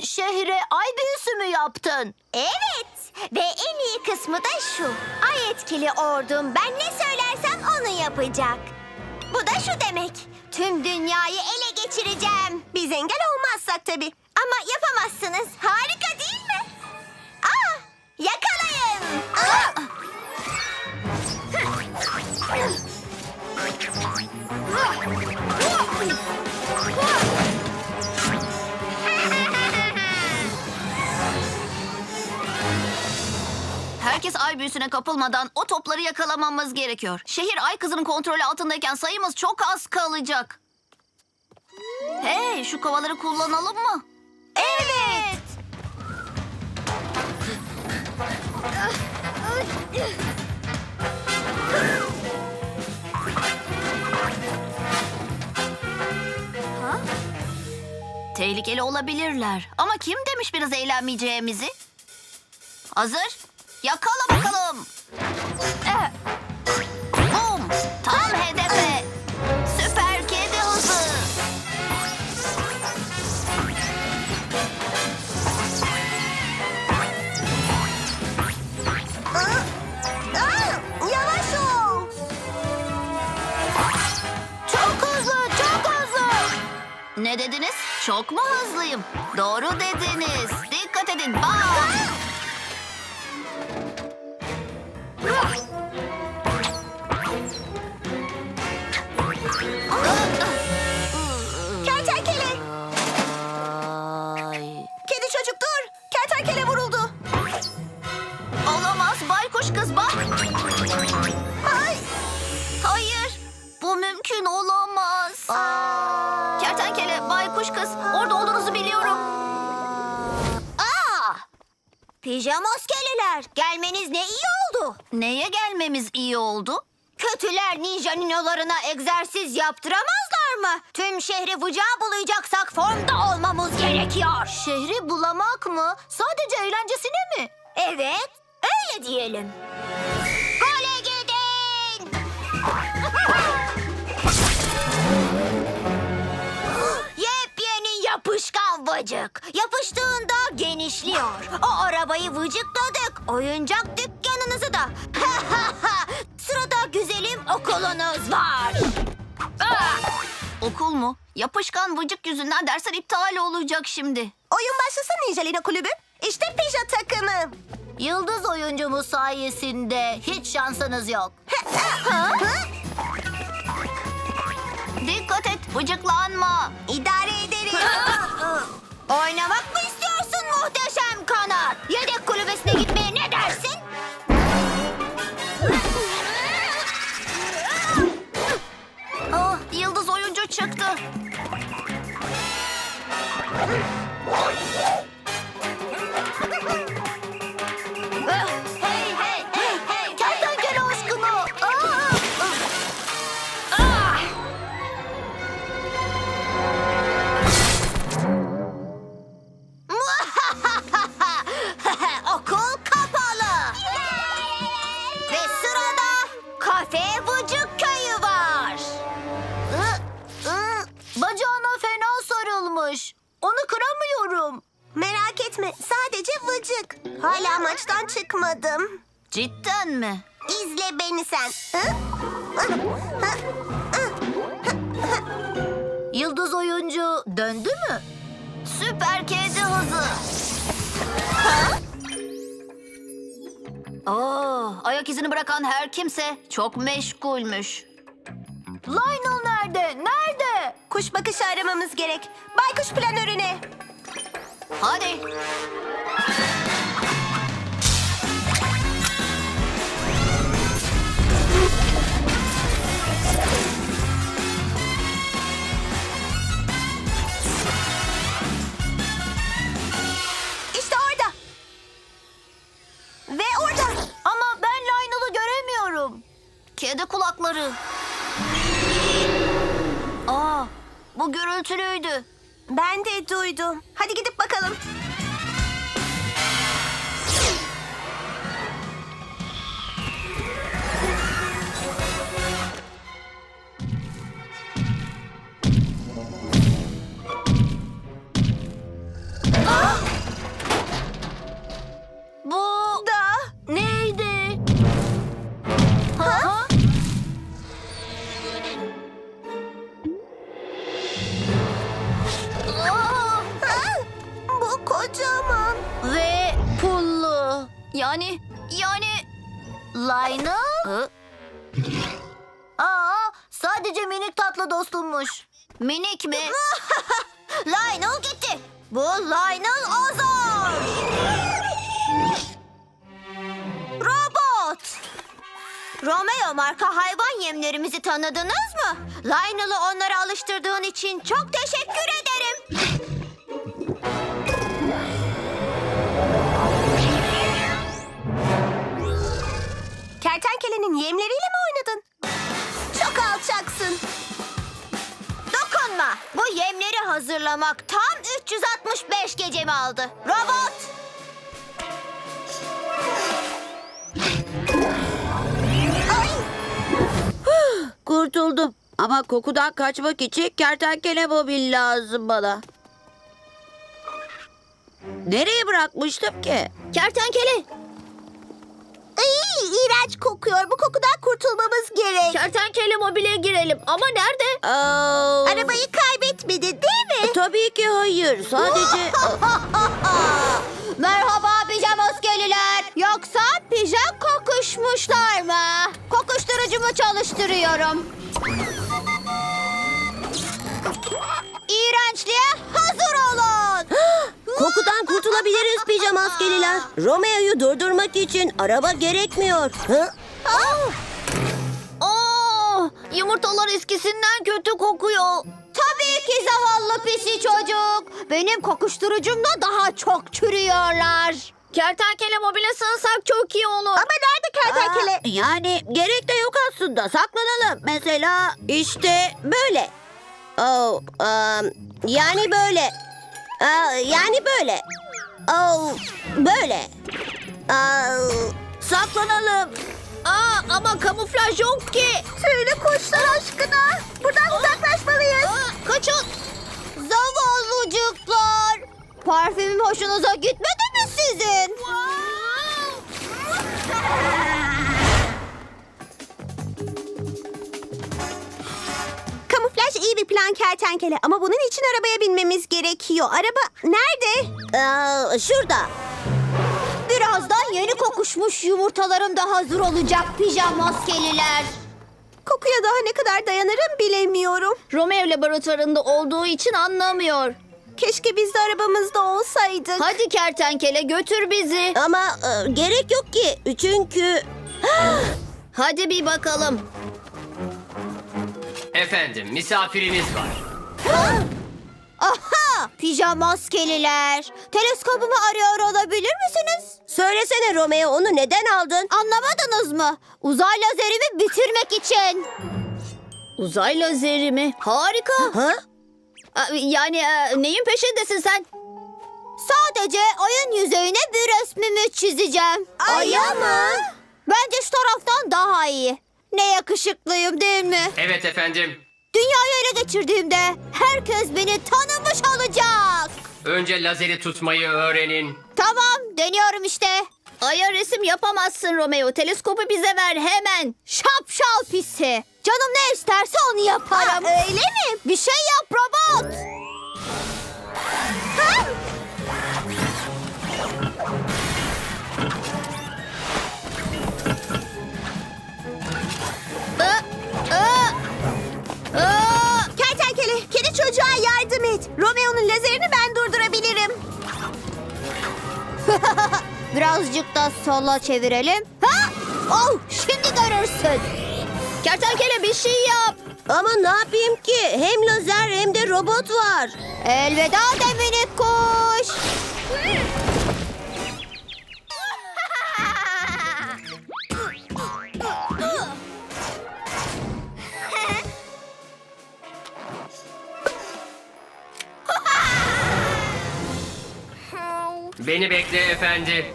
Şehre ay büyüsü mü yaptın? Evet ve en iyi kısmı da şu. Ay etkili ordum ben ne söylersem onu yapacak. Bu da şu demek. Tüm dünyayı ele geçireceğim. Biz engel olmazsak tabii. Ama yapamazsınız. Büyüsüne kapılmadan o topları yakalamamız gerekiyor. Şehir ay kızının kontrolü altındayken sayımız çok az kalacak. Hey şu kovaları kullanalım mı? Evet. Tehlikeli olabilirler. Ama kim demiş biraz eğlenmeyeceğimizi? Hazır? Yakala bakalım. Eh. Bum. Tam hedefe. Süper kedi hızı. Aa, yavaş ol. Çok hızlı, çok hızlı. Ne dediniz? Çok mu hızlıyım? Doğru dediniz. Dikkat edin. Bak. Mümkün olamaz. Kertenkele, baykuş kız. Orada olduğunuzu biliyorum. Aa! Pijamaskeliler gelmeniz ne iyi oldu. Neye gelmemiz iyi oldu? Kötüler ninja ninolarına egzersiz yaptıramazlar mı? Tüm şehri vıcağa bulayacaksak formda olmamız gerekiyor. Şehri bulamak mı? Sadece eğlencesine mi? Evet, öyle diyelim. Gole vıcık. Yapıştığında genişliyor. O arabayı vıcıkladık. Oyuncak dükkanınızı da. Sırada güzelim okulunuz var. Ah! Okul mu? Yapışkan vıcık yüzünden dersler iptal olacak şimdi. Oyun başlasın Ninjalina kulübü. İşte pija takımı. Yıldız oyuncumuz sayesinde hiç şansınız yok. Dikkat et, vıcıklanma. İdare ederim. Oynamak mı istiyorsun muhteşem kanat? Yedek kulübesine gitmeye ne dersin? Ah, yıldız oyuncu çıktı. Hala maçtan çıkmadım. Cidden mi? İzle beni sen. Yıldız oyuncu döndü mü? Süper kedi hızı. Oo, ayak izini bırakan her kimse çok meşgulmüş. Lionel nerede? Nerede? Kuş bakışı aramamız gerek. Baykuş planörüne. Hadi. Gürültülüydü. Ben de duydum. Hadi gidip bakalım. Sadece minik tatlı dostummuş. Minik mi? Lionel gitti. Bu Lionel Azar. Robot. Romeo marka hayvan yemlerimizi tanıdınız mı? Lionel'ı onlara alıştırdığın için çok teşekkür ederim. Hazırlamak tam 365 gecemi aldı. Robot. Kurtuldum. Ama kokudan kaçmak için kertenkele mobil lazım bana. Nereye bırakmıştım ki? Kertenkele. Ay, iğrenç kokuyor. Bu kokudan kurtulmamız gerek. Kertenkele mobile girelim. Ama nerede? Aa, Arabayı kaybetmedi değil mi? Tabii ki hayır. Sadece... Merhaba pijamaskeliler. Yoksa pijam kokuşmuşlar mı? Kokuşturucumu çalıştırıyorum. İğrençliğe hazır olun. Kokudan kurtulabiliriz pijama askeriler. Romeo'yu durdurmak için araba gerekmiyor. Hı? Aa, yumurtalar eskisinden kötü kokuyor. Tabii ki zavallı pisi çocuk. Benim kokuşturucumda daha çok çürüyorlar. Kertenkele mobile sığınsak çok iyi olur. Ama nerede kertenkele? Aa, yani gerek de yok aslında. Saklanalım. Mesela işte böyle. Oh, um, yani böyle. Aa, yani böyle. Oh, böyle. Aa, saklanalım. Aa, ama kamuflaj yok ki. Tüylü kuşlar aşkına. Buradan uzaklaşmalıyız. Kaçın. Zavallıcıklar. Parfümüm hoşunuza gitmedi mi sizin? Kamuflaj iyi bir plan kertenkele ama bunun için arabaya binmemiz gerekiyor. Araba nerede? Aa, şurada. Yeni kokuşmuş yumurtalarım da hazır olacak pijama maskeliler. Kokuya daha ne kadar dayanırım bilemiyorum. Romeo laboratuvarında olduğu için anlamıyor. Keşke biz de arabamızda olsaydık. Hadi kertenkele götür bizi. Ama e, gerek yok ki. Çünkü Hadi bir bakalım. Efendim misafiriniz var. Aha! Pijama maskeliler. Teleskobumu arıyor olabilir misiniz? Söylesene Romeo onu neden aldın? Anlamadınız mı? Uzay lazerimi bitirmek için. Uzay lazeri mi? Harika. Ha? Yani e, neyin peşindesin sen? Sadece ayın yüzeyine bir resmimi çizeceğim. Aya mı? Bence şu taraftan daha iyi. Ne yakışıklıyım değil mi? Evet efendim. Dünyayı ele geçirdiğimde herkes beni tanımış olacak. Önce lazeri tutmayı öğrenin. Deniyorum işte. Aya resim yapamazsın Romeo. Teleskopu bize ver hemen. Şapşal pisi. Canım ne isterse onu yaparım. öyle mi? Bir şey yap robot. Ha? Kertenkele, kedi çocuğa yardım et. Romeo'nun lazerini ben Birazcık da sola çevirelim. Ha? Oh, şimdi görürsün. Kertenkele bir şey yap. Ama ne yapayım ki? Hem lazer hem de robot var. Elveda de minik kuş. Beni bekle efendi.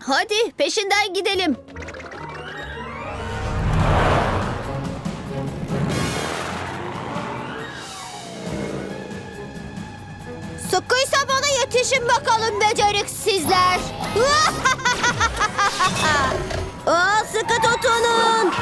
Hadi peşinden gidelim. Sıkıysa bana yetişin bakalım beceriksizler. Aa, sıkı tutunun.